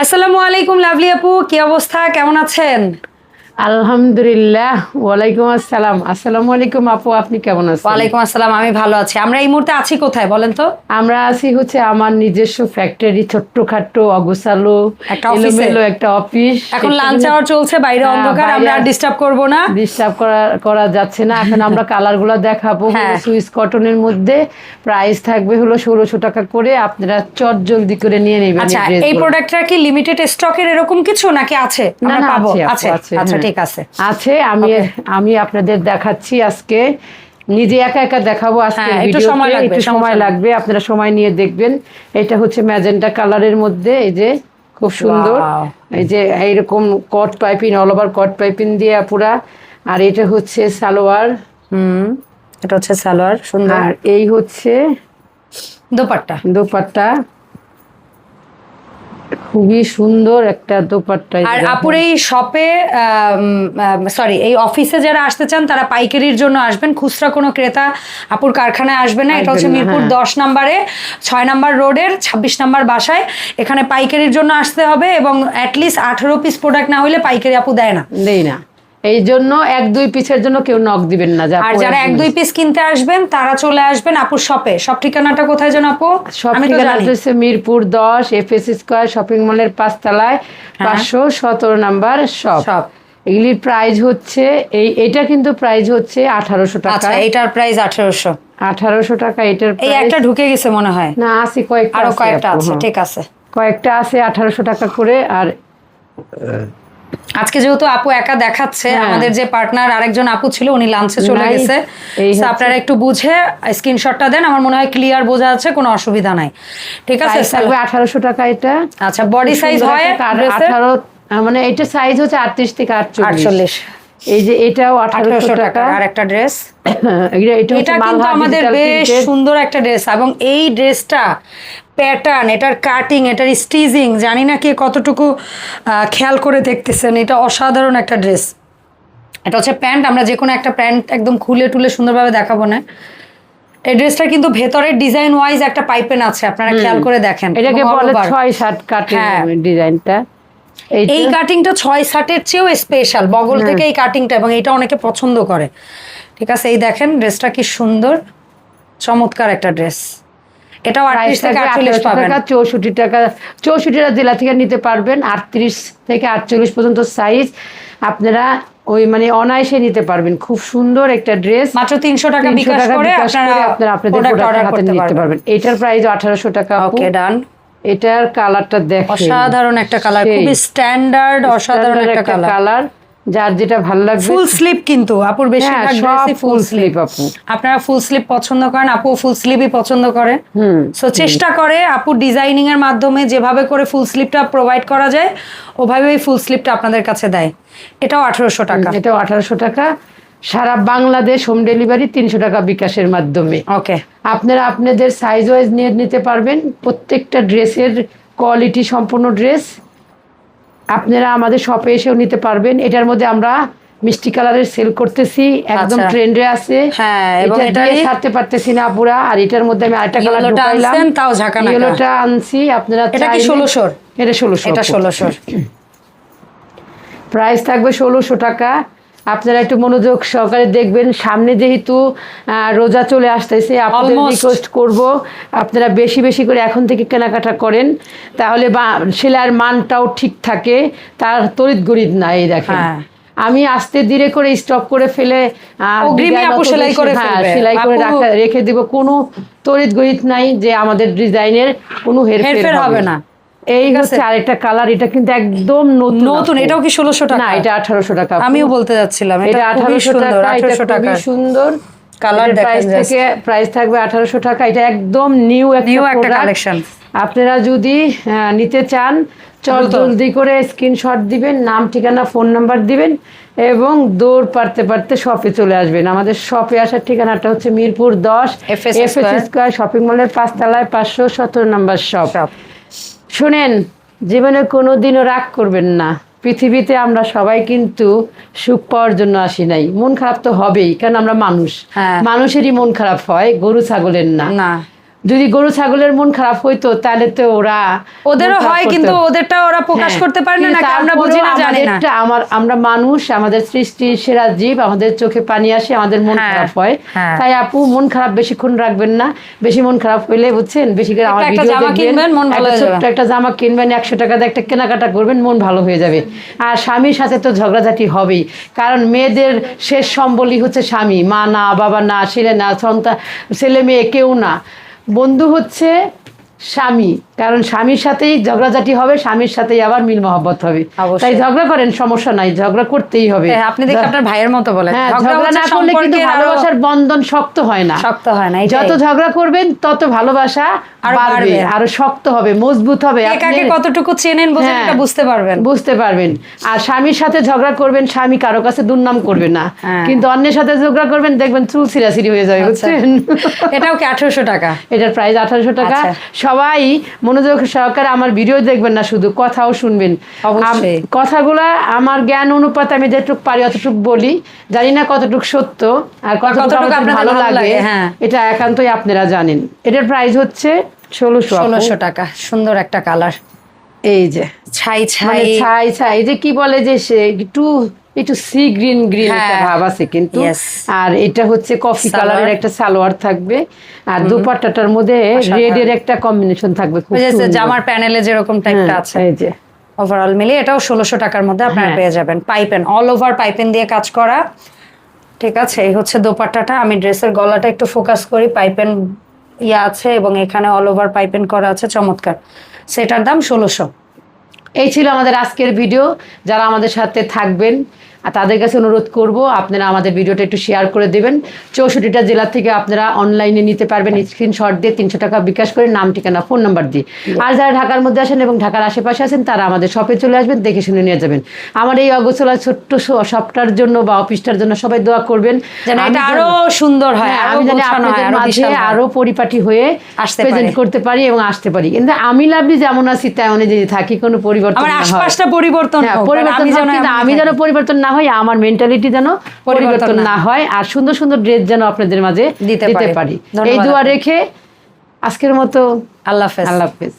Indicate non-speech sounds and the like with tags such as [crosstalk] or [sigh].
আসসালামু আলাইকুম লাভলি আপু। কি অবস্থা? কেমন আছেন? আলহামদুলিল্লাহ ওয়ালাইকুম আসসালাম। আসসালামু আলাইকুম আপু আপনি কেমন আছেন? ওয়ালাইকুম আসসালাম আমি ভালো আছি। আমরা এই মুহূর্তে আছি কোথায় বলেন তো? আমরা আছি হচ্ছে আমার নিজস্ব ফ্যাক্টরি ছোট্টখাট্টো অগুসালো একটা এলোমেলো একটা অফিস এখন লাঞ্চ আওয়ার চলছে বাইরে হ্যাঁ, অন্ধকার আমরা ডিস্টার্ব করব না। ডিস্টার্ব করা করা যাচ্ছে না। এখন আমরা কালারগুলো দেখাবো হ্যাঁ। সুইস কটনের মধ্যে। প্রাইস থাকবে হলো ষোলোশো টাকা করে। আপনারা চট জলদি করে নিয়ে নেবেন আচ্ছা এই প্রোডাক্টটা কি লিমিটেড স্টকের এরকম কিছু নাকি আছে? না পাবো আছে। আচ্ছা হ্যাঁ। ঠিক আছে। আছে আমি আমি আপনাদের দেখাচ্ছি আজকে। নিজে একা একা দেখাবো আজকে হ্যাঁ, একটু সময় লাগবে, সময় লাগবে আপনারা সময় নিয়ে দেখবেন। এটা হচ্ছে ম্যাজেন্টা কালারের মধ্যে এই যে খুব সুন্দর। এই যে এইরকম cut piping all over cut piping দিয়ে পুরা। আর এটা হচ্ছে সালোয়ার। হুম এটা হচ্ছে সালোয়ার সুন্দর। আর এই হচ্ছে দোপাট্টা। দোপাট্টা। খুবই সুন্দর একটা দোপাট্টা আর আপুর এই শপে সরি এই অফিসে যারা আসতে চান তারা পাইকারির জন্য আসবেন। খুচরা কোনো ক্রেতা আপুর কারখানায় আসবে না। এটা হচ্ছে মিরপুর হ্যাঁ। দশ নম্বরে ছয় নম্বর রোডের ছাব্বিশ নম্বর বাসায়। এখানে পাইকারির জন্য আসতে হবে এবং অ্যাটলিস্ট আঠেরো পিস প্রোডাক্ট না হলে পাইকারি আপু দেয় না। দেয় না। এই জন্য এক দুই পিসের জন্য কেউ নক দিবেন না আর যারা এক দুই পিস কিনতে আসবেন তারা চলে আসবেন আপুর শপে সব ঠিকানাটা কোথায় যেন আপু? সব ঠিকানা হচ্ছে মিরপুর দশ এফএস স্কোয়ার শপিং মলের পাঁচতলায় পাঁচশো সতেরো নাম্বার শপ শপ। এগুলির প্রাইস হচ্ছে এই এটা কিন্তু প্রাইস হচ্ছে আঠারোশো টাকা। এটার প্রাইস আঠারোশো। আঠারোশো টাকা এটার এই একটা ঢুকে গেছে মনে হয়। না আছে কয়েকটা আরও কয়েকটা আছে হ্যাঁ। ঠিক আছে। কয়েকটা আছে আঠারোশো টাকা করে আর আজকে যেহেতু আপু একা দেখাচ্ছে হ্যাঁ। আমাদের যে পার্টনার আরেকজন আপু ছিল উনি লাঞ্চে চলে গেছে। আপনারা একটু বুঝে স্ক্রিনশটটা দেন আমার মনে হয় ক্লিয়ার বোঝা যাচ্ছে কোনো অসুবিধা নাই। ঠিক আছে থাকবে আঠারোশো টাকা এটা। আচ্ছা বডি সাইজ হয় আঠারো মানে এটা সাইজ হচ্ছে আটত্রিশ থেকে আটচল্লিশ। আটচল্লিশ। এই যে এটাও আঠারোশো টাকা। আর একটা ড্রেস [coughs] এটা কিন্তু আমাদের বেশ সুন্দর একটা ড্রেস এবং এই ড্রেসটা প্যাটার্ন এটার কাটিং এটার স্টিজিং জানি না কে কতটুকু খেয়াল করে দেখতেছেন এটা অসাধারণ একটা ড্রেস এটা হচ্ছে প্যান্ট আমরা যে কোনো একটা প্যান্ট একদম খুলে টুলে সুন্দরভাবে দেখাবো না। এই ড্রেসটা কিন্তু ভেতরের ডিজাইন ওয়াইজ একটা পাইপেন আছে আপনারা খেয়াল করে দেখেন। এটাকে বলে ছয় সাত কাটের হ্যাঁ। ডিজাইনটা এই কাটিংটা ছয় ষাটের চেয়েও স্পেশাল বগল থেকে এই কাটিংটা এবং এটা অনেকে পছন্দ করে। ঠিক আছে এই দেখেন ড্রেসটা কি সুন্দর চমৎকার একটা ড্রেস এটাও আটত্রিশ থেকে আটচল্লিশ পাবেন। টাকা চৌষট্টি টাকা চৌষট্টিটা জেলা থেকে নিতে পারবেন আটত্রিশ থেকে আটচল্লিশ পর্যন্ত সাইজ আপনারা ওই মানে অনায়াসে নিতে পারবেন। খুব সুন্দর একটা ড্রেস মাত্র তিনশো টাকা বিকাশ করে আপনারা আপনাদের প্রোডাক্ট হাতে নিতে পারবেন। এটার প্রাইস আঠারোশো টাকা ওকে ডান এটার কালারটা দেখেন। অসাধারণ একটা কালার। খুবই স্ট্যান্ডার্ড অসাধারণ একটা কালার যার যেটা ভালো লাগবে। ফুল স্লিপ কিন্তু আপুর হ্যাঁ, ড্রেসই ফুল ফুল স্লিপ আপু। আপনারা ফুল স্লিপ পছন্দ করেন আপু ফুল স্লিপই পছন্দ করে। হুম সো চেষ্টা করে আপু ডিজাইনিং এর মাধ্যমে যেভাবে করে ফুল স্লিপটা প্রোভাইড করা যায় ওভাবেই ফুল স্লিপটা আপনাদের কাছে দেয়। এটাও আঠারোশো টাকা। এটাও আঠারোশো টাকা। সারা বাংলাদেশ হোম ডেলিভারি তিনশো টাকা বিকাশের মাধ্যমে। ওকে আপনারা আপনাদের সাইজ ওয়াইজ নিয়ে নিতে পারবেন। প্রত্যেকটা ড্রেসের কোয়ালিটি সম্পূর্ণ ড্রেস আপনারা আমাদের শপে এসেও নিতে পারবেন। এটার মধ্যে আমরা মিষ্টি কালারের সেল করতেছি। একদম আচ্ছা। ট্রেন্ডে আছে। হ্যাঁ, এটা ছাড়তে পারতেছি না পুরা আর এটার মধ্যে আমি আরেকটা কালার ঢুকাইলাম। তাও না ইয়েলোটা আনছি আপনারা এটা কি 1600? এটা 1600 এটা ষোলোশোর। প্রাইস থাকবে ষোলোশো টাকা। আপনারা একটু মনোযোগ সহকারে দেখবেন। সামনে যেহেতু রোজা চলে আসতেছে আপনাদের রিকোয়েস্ট করব আপনারা বেশি বেশি করে এখন থেকে কেনাকাটা করেন। তাহলে বা সেলাইয়ের মানটাও ঠিক থাকে তার তড়িৎ গড়িত না এই দেখেন। হ্যাঁ। আমি আস্তে ধীরে করে স্টক করে ফেলে অত সেলাই করে হ্যাঁ, সেলাই করে রাখা- দিব। কোনো তড়িৎ গড়িত নাই যে আমাদের ডিজাইনের কোনো হেরফের হবে না। এই হচ্ছে আরেকটা কালার এটা কিন্তু একদম নতুন নতুন এটাও কি ষোলোশো টাকা? না এটা আঠারোশো টাকা। আমিও বলতে যাচ্ছিলাম এটা এটা খুবই আঠারোশো সুন্দর টাকা এটা আঠারোশো টাকা সুন্দর। দেখেন প্রাইস থেকে প্রাইস থাকবে আঠারোশো টাকা এটা একদম নিউ একটা নিউ একটা কালেকশন আপনারা যদি নিতে চান চল। জলদি করে স্ক্রিনশট দিবেন নাম ঠিকানা ফোন নাম্বার দিবেন এবং দৌড় পারতে পারতে শপে চলে আসবেন। আমাদের শপে আসার ঠিকানাটা হচ্ছে মিরপুর দশ এফ এস। স্কোয়ার শপিং মলের পাঁচতলায় পাঁচশো সতেরো নাম্বার শপ। শুনেন জীবনে কোনো দিনও রাগ করবেন না। পৃথিবীতে আমরা সবাই কিন্তু সুখ পাওয়ার জন্য আসি নাই। মন খারাপ তো হবেই কারণ আমরা মানুষ। হ্যাঁ। মানুষেরই মন খারাপ হয় গরু ছাগলের না। না। যদি গরু ছাগলের মন খারাপ হইতো তাহলে তো ওরা ওদেরও হয় কিন্তু ওদেরটা ওরা প্রকাশ হ্যাঁ, করতে পারে না আমরা বুঝি না জানি না। আমার আমরা মানুষ আমাদের সৃষ্টি সেরা জীব আমাদের চোখে পানি আসে আমাদের মন হ্যাঁ, খারাপ হয়। হ্যাঁ। তাই আপু মন খারাপ বেশিক্ষণ রাখবেন না। বেশি মন খারাপ হইলে বুঝছেন? বেশি করে আমার একটা ভিডিও জামা দেখবেন। কিনবেন, মন ভালো হয়ে ছোট্ট। একটা জামা কিনবেন একশো টাকা দিয়ে একটা কেনাকাটা করবেন মন ভালো হয়ে যাবে। আর স্বামীর সাথে তো ঝগড়াঝাটি হবেই। কারণ মেয়েদের শেষ সম্বলই হচ্ছে স্বামী। মা না বাবা না ছেলে না সন্তান ছেলে মেয়ে কেউ না। বন্ধু হচ্ছে স্বামী। কারণ স্বামীর সাথেই ঝগড়াঝাটি হবে স্বামীর সাথেই আবার মিল মহব্বত হবে। তাই ঝগড়া করেন সমস্যা নাই ঝগড়া করতেই হবে। হ্যাঁ, আপনি দেখি আপনার ভাইয়ের মতো বলেন। হ্যাঁ ঝগড়া না করলে কিন্তু ভালোবাসার বন্ধন শক্ত হয় না। শক্ত হয় না যত ঝগড়া করবেন তত ভালোবাসা বাড়বে। আরও শক্ত হবে মজবুত হবে। আপনি- কতটুকু চেনেন বোঝেন হ্যাঁ। এটা বুঝতে পারবেন। বুঝতে পারবেন। আর স্বামীর সাথে ঝগড়া করবেন স্বামী কারও কাছে দুর্নাম করবে না। কিন্তু অন্যের সাথে ঝগড়া করবেন দেখবেন চুল সিরাসিরি হয়ে যাবে আচ্ছা। বুঝছেন? এটাও কি আঠারোশো টাকা? এটার প্রাইস আঠারোশো টাকা। আচ্ছা। সবাই মনোযোগ সহকারে আমার ভিডিও দেখবেন না শুধু কথাও শুনবেন। কথাগুলা আমার জ্ঞান অনুপাতে আমি যেটুক পারি অতটুক বলি। জানি না কতটুক সত্য আর কতটুক ভালো লাগে হ্যাঁ। এটা একান্তই আপনারা জানেন। এটার প্রাইস হচ্ছে ষোলোশো ষোলোশো টাকা সুন্দর একটা কালার এই যে। ছাই মানে ছাই ছাই ছাই যে কি বলে যে সে একটু একটু সি গ্রিন গ্রিন হ্যাঁ। একটা ভাব আছে কিন্তু। আর এটা হচ্ছে কফি। কালারের একটা সালোয়ার থাকবে। আর দুপাট্টাটার মধ্যে রেড এর একটা কম্বিনেশন থাকবে খুব সুন্দর। জামার প্যানেলে যেরকম টাইপটা হ্যাঁ, আছে। এই যে। ওভারঅল মিলিয়ে এটাও ষোলোশো টাকার মধ্যে আপনারা হ্যাঁ। পেয়ে যাবেন। পাইপেন অল ওভার পাইপেন দিয়ে কাজ করা। ঠিক আছে এই হচ্ছে দোপাট্টাটা। আমি ড্রেসের গলাটা একটু ফোকাস করি। পাইপেন ইয়ে আছে এবং এখানে অল ওভার পাইপেন করা আছে। চমৎকার। সেটার দাম ষোলোশো। এই ছিল আমাদের আজকের ভিডিও যারা আমাদের সাথে থাকবেন আর তাদের কাছে অনুরোধ করব আপনারা আমাদের ভিডিওটা একটু শেয়ার করে দেবেন। চৌষট্টিটা জেলা থেকে আপনারা অনলাইনে নিতে পারবেন স্ক্রিনশট দিয়ে তিনশো টাকা বিকাশ করে নাম ঠিকানা ফোন নাম্বার দিয়ে। আর যারা ঢাকার মধ্যে আসেন এবং ঢাকার আশেপাশে আছেন তারা আমাদের শপে চলে আসবেন দেখে শুনে নিয়ে যাবেন। আমার এই অগোছলা ছোট্ট শপটার জন্য বা অফিসটার জন্য সবাই দোয়া করবেন। যেন এটা আরও সুন্দর হয় হ্যাঁ, আরও আমি জানি আপনাদের আরও মাঝে আরও পরিপাটি হয়ে আসতে প্রেজেন্ট করতে পারি এবং আসতে পারি। কিন্তু আমি লাভলি যেমন আছি তেমনই যদি থাকি কোনো পরিবর্তন আমার আশপাশটা পরিবর্তন হ্যাঁ, পরিবর্তন আমি যেন। পরিবর্তন না হয় আমার মেন্টালিটি যেন পরিবর্তন না হয় আর সুন্দর সুন্দর ড্রেস যেন আপনাদের মাঝে দিতে। পারি। এই দোয়া রেখে আজকের মতো আল্লাহ হাফেজ। আল্লাহ হাফেজ।